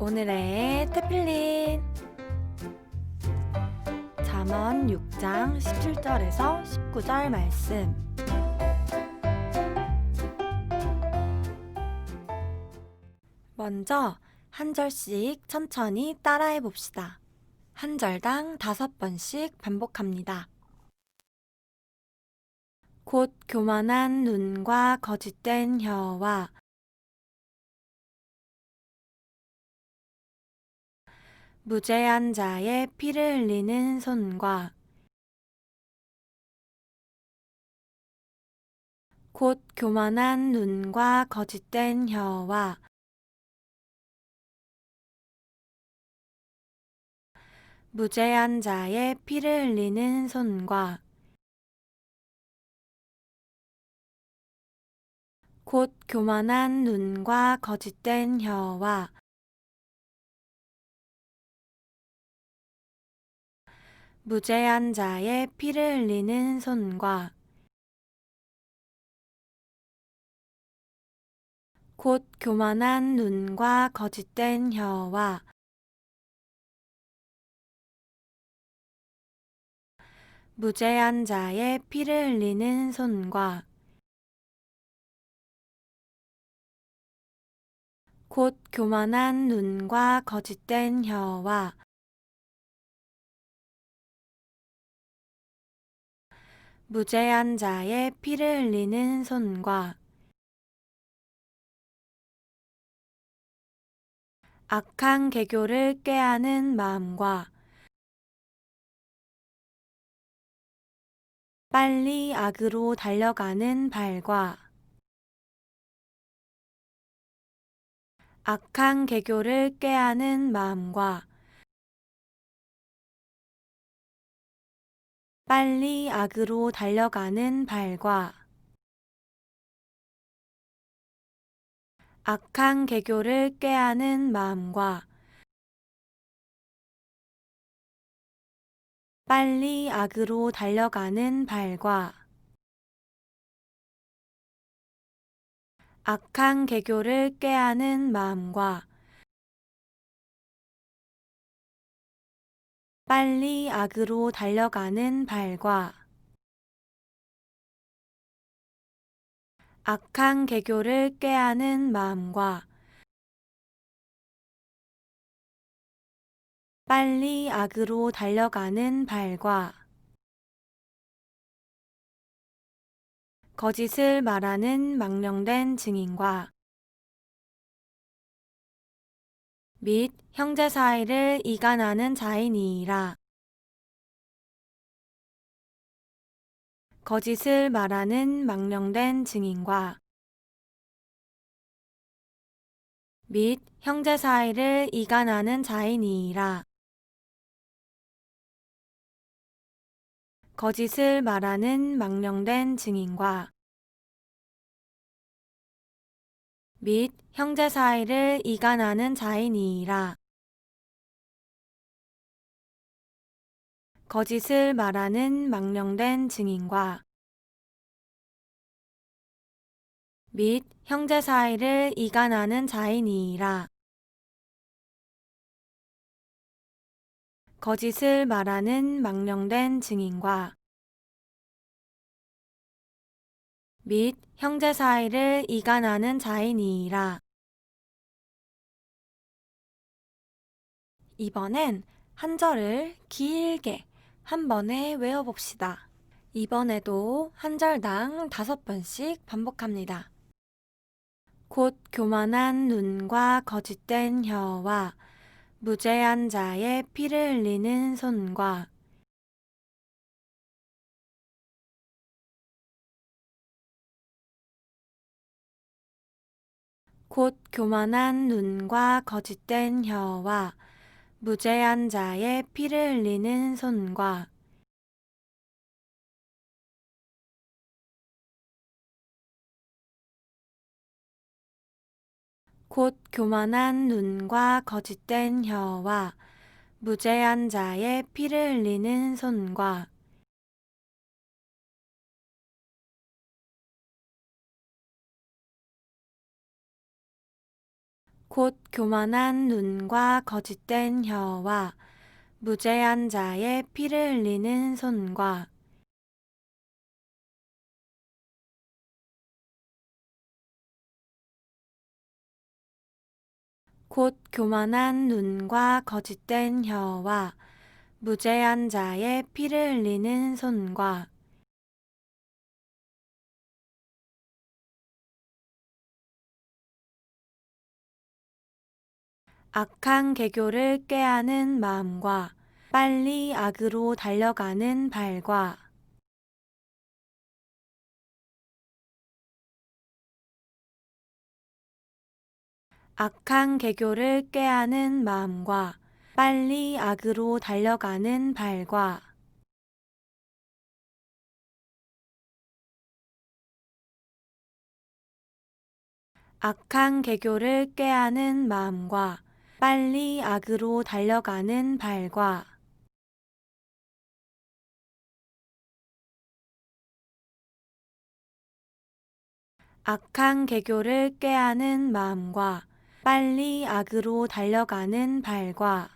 오늘의 태필린 잠언 6장 17절에서 19절 말씀 먼저 한 절씩 천천히 따라해 봅시다. 한 절당 다섯 번씩 반복합니다. 곧 교만한 눈과 거짓된 혀와 무죄한 자의 피를 흘리는 손과 곧 교만한 눈과 거짓된 혀와 무죄한 자의 피를 흘리는 손과 곧 교만한 눈과 거짓된 혀와 무죄한 자의 피를 흘리는 손과 곧 교만한 눈과 거짓된 혀와 무죄한 자의 피를 흘리는 손과 곧 교만한 눈과 거짓된 혀와 무죄한 자의 피를 흘리는 손과 악한 개교를 꾀하는 마음과 빨리 악으로 달려가는 발과 악한 개교를 꾀하는 마음과 빨리 악으로 달려가는 발과 악한 개교를 꾀하는 마음과 빨리 악으로 달려가는 발과 악한 개교를 꾀하는 마음과 빨리 악으로 달려가는 발과 악한 개교를 꾀하는 마음과 빨리 악으로 달려가는 발과 거짓을 말하는 망령된 증인과 및 형제 사이를 이간하는 자이니이라. 거짓을 말하는 망령된 증인과 및 형제 사이를 이간하는 자이니이라. 거짓을 말하는 망령된 증인과 및 형제 사이를 이간하는 자이니이라. 거짓을 말하는 망령된 증인과 및 형제 사이를 이간하는 자이니이라. 거짓을 말하는 망령된 증인과 및 형제 사이를 이간하는 자이니이라. 이번엔 한 절을 길게 한 번에 외워봅시다. 이번에도 한 절당 다섯 번씩 반복합니다. 곧 교만한 눈과 거짓된 혀와 무죄한 자의 피를 흘리는 손과 곧 교만한 눈과 거짓된 혀와 무죄한 자의 피를 흘리는 손과 곧 교만한 눈과 거짓된 혀와 무죄한 자의 피를 흘리는 손과 곧 교만한 눈과 거짓된 혀와 무죄한 자의 피를 흘리는 손과 곧 교만한 눈과 거짓된 혀와 무죄한 자의 피를 흘리는 손과 악한 개교를 꾀하는 마음과 빨리 악으로 달려가는 발과 악한 개교를 꾀하는 마음과 빨리 악으로 달려가는 발과 악한 개교를 꾀하는 마음과 빨리 악으로 달려가는 발과 악한 개교를 꾀하는 마음과 빨리 악으로 달려가는 발과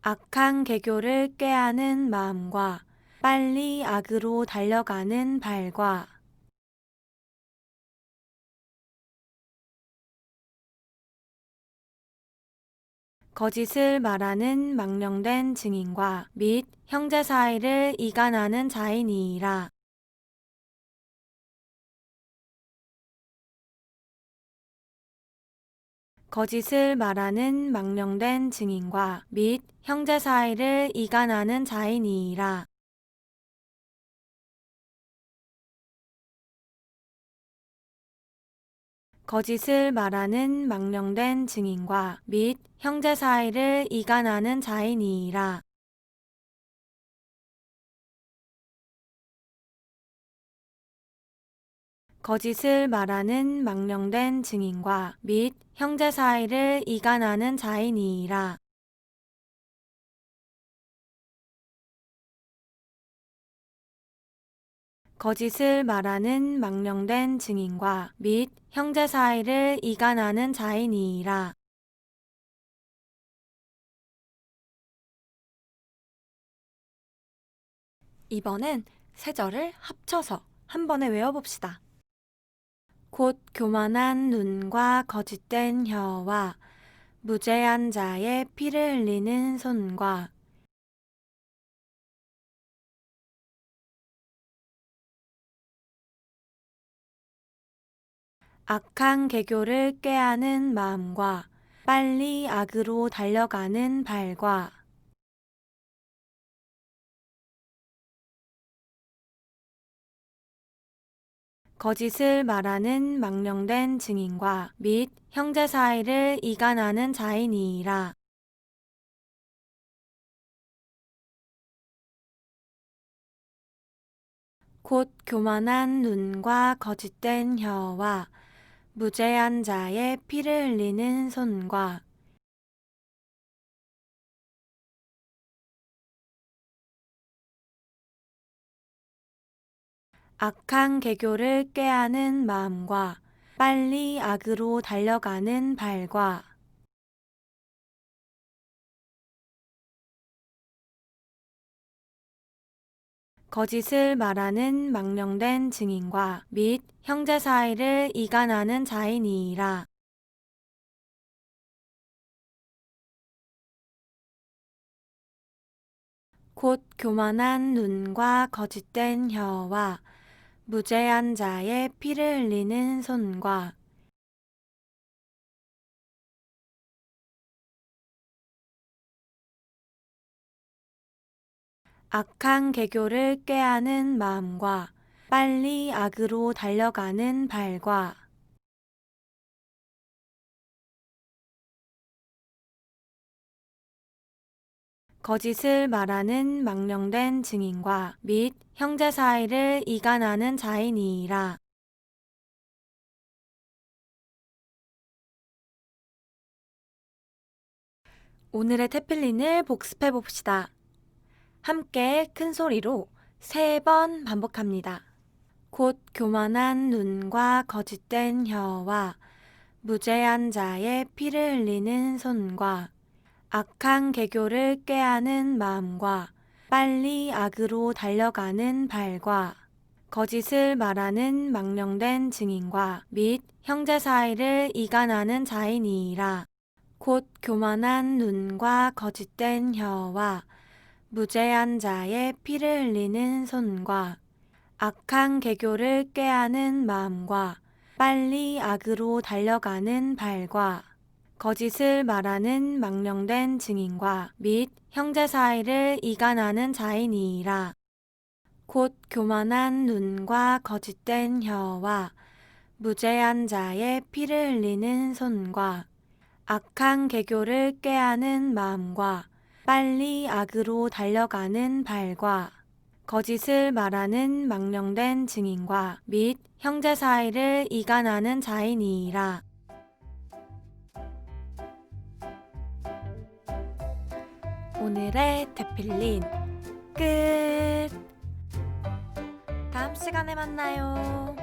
악한 개교를 꾀하는 마음과 빨리 악으로 달려가는 발과 거짓을 말하는 망령된 증인과 및 형제 사이를 이간하는 자인이라. 거짓을 말하는 망령된 증인과 및 형제 사이를 이간하는 자인이라 거짓을 말하는 망령된 증인과 및 형제 사이를 이간하는 자인이라. 거짓을 말하는 망령된 증인과 및 형제 사이를 이간하는 자인이라 거짓을 말하는 망령된 증인과 및 형제 사이를 이간하는 자인이라 이번엔 세 절을 합쳐서 한 번에 외워봅시다. 곧 교만한 눈과 거짓된 혀와 무죄한 자의 피를 흘리는 손과 악한 개교를 꾀하는 마음과 빨리 악으로 달려가는 발과 거짓을 말하는 망령된 증인과 및 형제 사이를 이간하는 자인이라. 곧 교만한 눈과 거짓된 혀와 무죄한 자의 피를 흘리는 손과 악한 개교를 꾀하는 마음과 빨리 악으로 달려가는 발과 거짓을 말하는 망령된 증인과 및 형제 사이를 이간하는 자인이라. 곧 교만한 눈과 거짓된 혀와 무죄한 자의 피를 흘리는 손과 악한 개교를 꾀하는 마음과 빨리 악으로 달려가는 발과 거짓을 말하는 망령된 증인과 및 형제 사이를 이간하는 자인이라 오늘의 테필린을 복습해 봅시다. 함께 큰 소리로 세 번 반복합니다. 곧 교만한 눈과 거짓된 혀와 무죄한 자의 피를 흘리는 손과 악한 개교를 꾀하는 마음과 빨리 악으로 달려가는 발과 거짓을 말하는 망령된 증인과 및 형제 사이를 이간하는 자이니이라. 곧 교만한 눈과 거짓된 혀와 무죄한 자의 피를 흘리는 손과 악한 개교를 꾀하는 마음과 빨리 악으로 달려가는 발과 거짓을 말하는 망령된 증인과 및 형제 사이를 이간하는 자이니이라. 곧 교만한 눈과 거짓된 혀와 무죄한 자의 피를 흘리는 손과 악한 개교를 꾀하는 마음과 빨리 악으로 달려가는 발과 거짓을 말하는 망령된 증인과 및 형제 사이를 이간하는 자이니이라. 오늘의 대필린 끝. 다음 시간에 만나요.